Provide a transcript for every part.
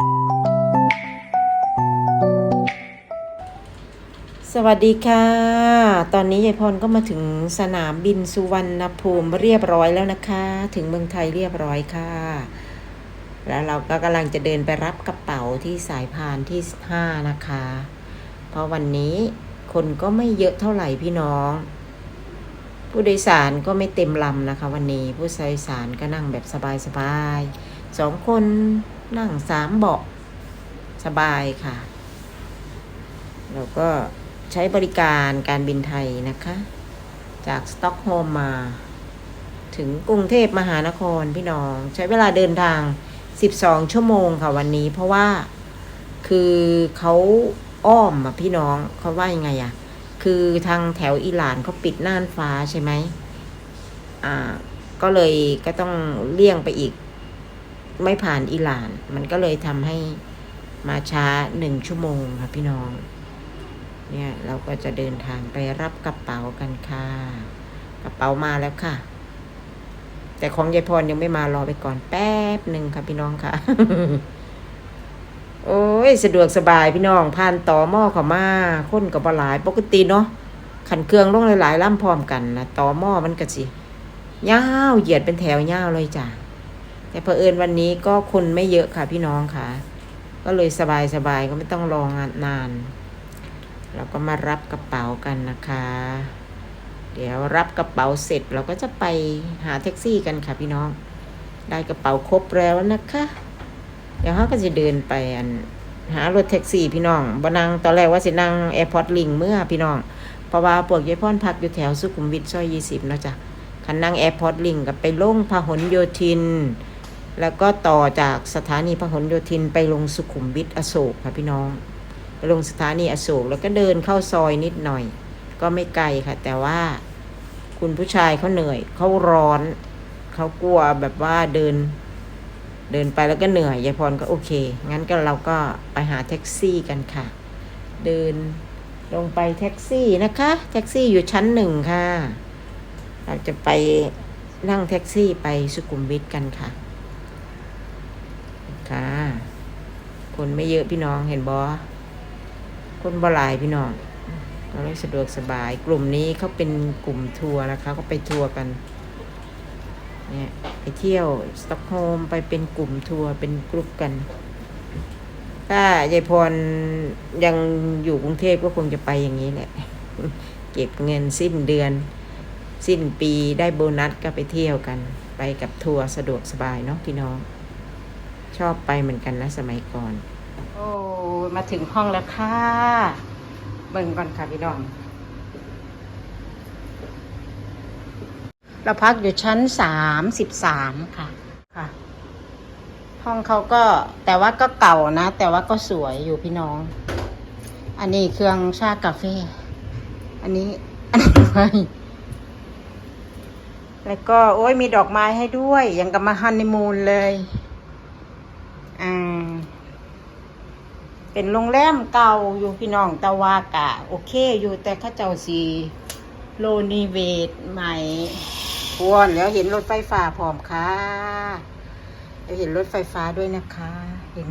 สวัสดีค่ะ ตอนนี้ยายพรก็มาถึงสนามบินสุวรรณภูมิเรียบร้อยแล้วนะคะ ถึงเมืองไทยเรียบร้อยค่ะ แล้วเราก็กำลังจะเดินไปรับกระเป๋าที่สายพานที่ห้านะคะ เพราะวันนี้คนก็ไม่เยอะเท่าไหร่พี่น้อง ผู้โดยสารก็ไม่เต็มลำนะคะ วันนี้ผู้โดยสารก็นั่งแบบสบายๆสองคน นั่งสามเบาะสบายค่ะ แล้วก็ใช้บริการการบินไทยนะคะ จากสต็อกโฮมมา ถึงกรุงเทพมหานครพี่น้อง ใช้เวลาเดินทาง 12 ชั่วโมงค่ะวันนี้ เพราะว่าคือเขาอ้อมอะพี่น้องเขาว่ายังไงอะคือทางแถวอิหร่านเขาปิดน่านฟ้าใช่ไหมอ่า ก็เลยก็ต้องเลี่ยงไปอีก ไม่ผ่านอิหร่าน มันก็เลยทำให้มาช้าหนึ่งชั่วโมงค่ะพี่น้อง เนี่ยเราก็จะเดินทางไปรับกระเป๋ากันค่ะ กระเป๋ามาแล้วค่ะ แต่ของยายพรยังไม่มารอไปก่อนแป๊บหนึ่งค่ะพี่น้องค่ะ โอ้ยสะดวกสบายพี่น้องผ่านต่อหม้อเขามาคนกับบหลายปกติเนาะขันเครื่องลงหลายๆล่ำพร้อมกันนะต่อหม้อมันก็สิยาวเหยียดเป็นแถวยาวเลยจ้ะ แต่เผอิญวันนี้ก็คนไม่เยอะค่ะพี่น้องค่ะ ก็เลยสบายๆก็ไม่ต้องรองานนาน เราก็มารับกระเป๋ากันนะคะ เดี๋ยวรับกระเป๋าเสร็จเราก็จะไปหาแท็กซี่กันค่ะพี่น้อง ได้กระเป๋าครบแล้วนะคะ เดี๋ยวเขาก็จะเดินไปอันหารถแท็กซี่พี่น้องบนังตอนแรกว่าสินั่งแอร์พอร์ตลิงเมื่อพี่น้อง เพราะว่าพวกยายพ่อนพักอยู่แถวสุขุมวิทซอยยี่สิบนาะจ๊ะคันนั่งแอร์พอร์ตลิงกับไปลงพหลโยธิน แล้วก็ต่อจากสถานีพหลโยธินไปลงสุขุมวิทอโศกค่ะพี่น้อง ไปลงสถานีอโศกแล้วก็เดินเข้าซอยนิดหน่อย ก็ไม่ไกลค่ะ แต่ว่า คุณผู้ชายเขาเหนื่อยเขาร้อนเขากลัวแบบว่าเดิน เดินไปแล้วก็เหนื่อยยายพรก็โอเค งั้นก็เราก็ไปหาแท็กซี่กันค่ะ เดินลงไปแท็กซี่นะคะ แท็กซี่อยู่ชั้นหนึ่งค่ะ เราจะไปนั่งแท็กซี่ไปสุขุมวิทกันค่ะ ค่ะ คนไม่เยอะพี่น้องเห็นบอคนบ่หลายพี่น้องก็เลยสะดวกสบาย กลุ่มนี้เขาเป็นกลุ่มทัวร์นะคะเขาไปทัวร์กันเนี่ยไปเที่ยวสต็อกโฮมไปเป็นกลุ่มทัวร์เป็นกลุ่มกันถ้ายายพรยังอยู่กรุงเทพก็คงจะไปอย่างนี้แหละ เก็บเงินสิ้นเดือน สิ้นปีได้โบนัสก็ไปเที่ยวกัน ไปกับทัวร์สะดวกสบายเนาะพี่น้อง ชอบไปเหมือนกันนะสมัยก่อน โอ้มาถึงห้องแล้วค่ะ เบิ่งก่อนค่ะพี่น้อง เราพักอยู่ชั้นสามสิบสามค่ะค่ะ ห้องเขาก็แต่ว่าก็เก่านะ แต่ว่าก็สวยอยู่พี่น้อง อันนี้เครื่องชากาแฟอันนี้อันนี้ไว้แล้วก็โอ้ยมีดอกไม้ให้ด้วย ยังกับมาฮันนีมูนเลย อ่า เป็นโรงแรมเก่าอยู่พี่น้องตะวากะ โอเค อยู่แต่ข้าเจ้าสีโลนีเวทใหม่พวนแล้วเห็นรถไฟฟ้าพร้อมค่ะแล้วเห็นรถไฟฟ้าด้วยนะคะ เห็น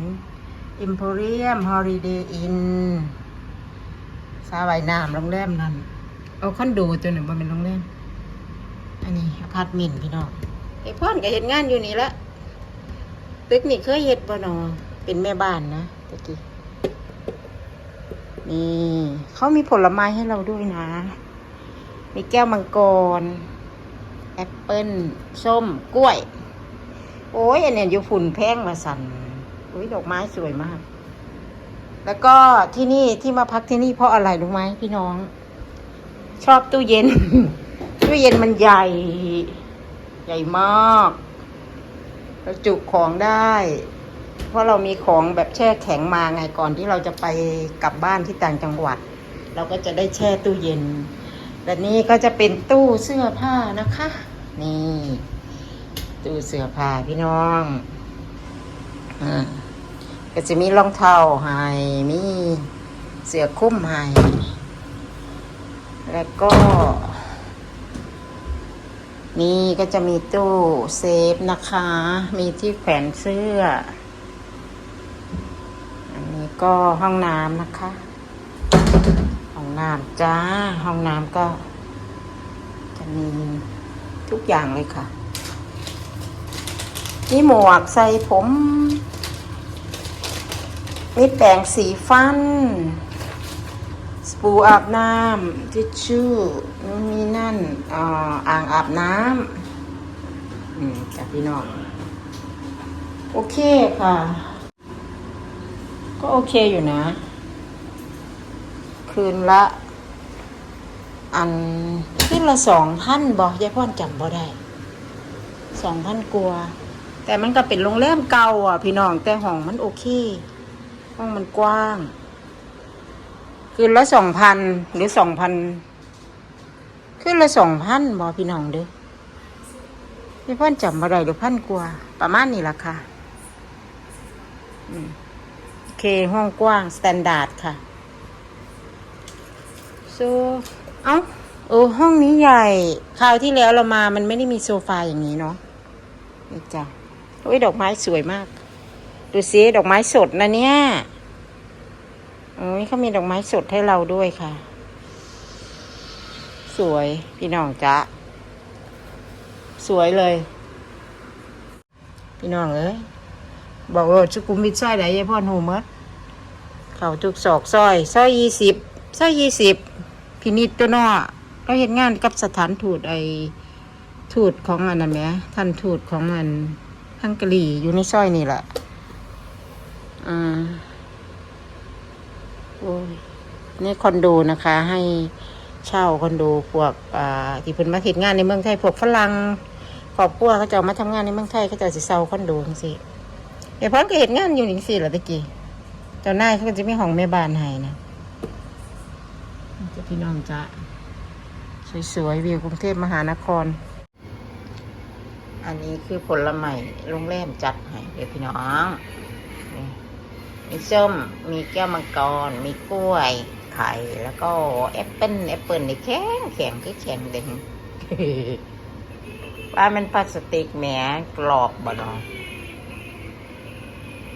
Emporium Holiday Inn สาวายน้ำโรงแรมนั่น เอาคอนโดตัวหนึ่งมาเป็นโรงแรม อันนี้อพาร์ตเมนต์พี่น้องไอ้พ่อนก็เห็นงานอยู่นี่ละ ตึกนี่เคยเฮ็ดบ่นอเป็นแม่บ้านนะตะกี้นี่เขามีผลไม้ให้เราด้วยนะ มีแก้วมังกร แอปเปิ้ลส้มกล้วย โอ้ยอันเนี้ยอยู่ฝุ่นแพงมาสั่นอุ้ยดอกไม้สวยมาก แล้วก็ที่นี่ที่มาพักที่นี่เพราะอะไรรู้ไหมพี่น้อง ชอบตู้เย็น ตู้เย็นมันใหญ่ ใหญ่มาก เราจุของได้ เพราะเรามีของแบบแช่แข็งมาไงก่อนที่เราจะไปกลับบ้านที่ต่างจังหวัด เราก็จะได้แช่ตู้เย็นและนี่ก็จะเป็นตู้เสื้อผ้านะคะ นี่ ตู้เสื้อผ้าพี่น้องอ่าก็จะมีรองเท้าให้มีเสื้อคลุ้มให้แล้วก็ นี่ก็จะมีตู้เซฟนะคะ มีที่แขวนเสื้อ อันนี้ก็ห้องน้ำนะคะ ห้องน้ำจ้า ห้องน้ำก็ จะมีทุกอย่างเลยค่ะ มีหมวกใส่ผม มีแปรงสีฟัน สบู่อาบน้ำทิชชู่นู่นนี่นั่นอ่าอ่างอาบน้ำอืมจากพี่น้องโอเคค่ะ ก็โอเคอยู่นะ คืนละ อันคืนละสองพันบอกยายพ่อนจำบ่ได้สองพันกว่าแต่มันก็เป็นโรงแรมเก่าอะ พี่น้องแต่ห้องมันโอเค ห้องมันกว้าง คืนละสองพันหรือสองพันคืนละสองพันบอพี่น้องเด้อพี่พ่อนจำบ่ได้หรือพันกว่า ประมาณนี้ละค่ะโอเคห้องกว้างสแตนดาร์ดค่ะ so เอ้าเออห้องนี้ใหญ่คราวที่แล้วเรามามันไม่ได้มีโซฟาอย่างนี้เนาะนี่จ้ะโอ้ยดอกไม้สวยมาก ดูสิดอกไม้สดนะเนี่ย โอ้ยเขามีดอกไม้สดให้เราด้วยค่ะ สวยพี่น้องจ๊ะ สวยเลย พี่น้องเอ้ยบอกว่าสุกุมวิทซอยไหนยายพ่อหูมดเขาจุกศอกซอยซอยยี่สิบซอยยี่สิบพินิจตัวนอเราเห็นงานกับสถานทูตไอทูตของอันนั้นไหมท่านทูตของอันฮังการีอยู่ในซอยนี่แหละอ่า นี่คอนโดนะคะ ให้เช่าคอนโดพวกอ่าที่เพิ่นมาเฮ็ดงานในเมืองไทยพวกฝรั่งครอบครัวเขาจะมาทำงานในเมืองไทยเขาจะสิเช่าคอนโดจังซี่เดี๋ยวพอนก็เฮ็ดงานอยู่จังซี่ล่ะตะกี้เจ้านายเขาก็จะมีห้องแม่บ้านให้นะพี่น้องจ้ะสวยๆวิวกรุงเทพมหานคร อันนี้คือผลไม้โรงแรมจัดให้เดี๋ยวพี่น้องนี่ มีส้ม มีแก้วมังกร มีกล้วย ไข่ แล้วก็แอปเปิ้ลแอปเปิ้ลนี่แข็งแข็งคือแข็งเด้งว่ามันพลาสติกแหมกรอบบ่เนาะ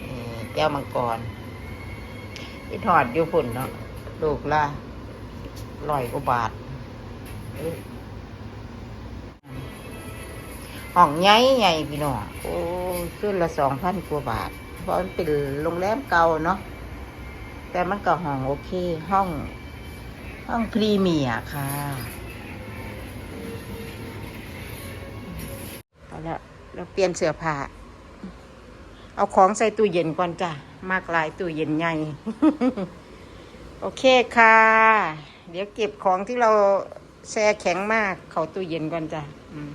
นี่แก้วมังกรที่ถอดอยู่ฝุ่นเนาะลูกละร้อยกว่าบาทห้องใหญ่ใหญ่พี่น้องโอ้ยขึ้นละสองพันกว่าบาท เพราะมันเป็นโรงแรมเก่าเนาะแต่มันก็ห้องโอเค ห้อง ห้องพรีเมียร์ค่ะเอาละเราเปลี่ยนเสื้อผ้าเอาของใส่ตู้เย็นก่อนจ้ะ มากลายตู้เย็นใหญ่โอเคค่ะ เดี๋ยวเก็บของที่เราแช่แข็งมาก เข้าตู้เย็นก่อนจ้ะอืม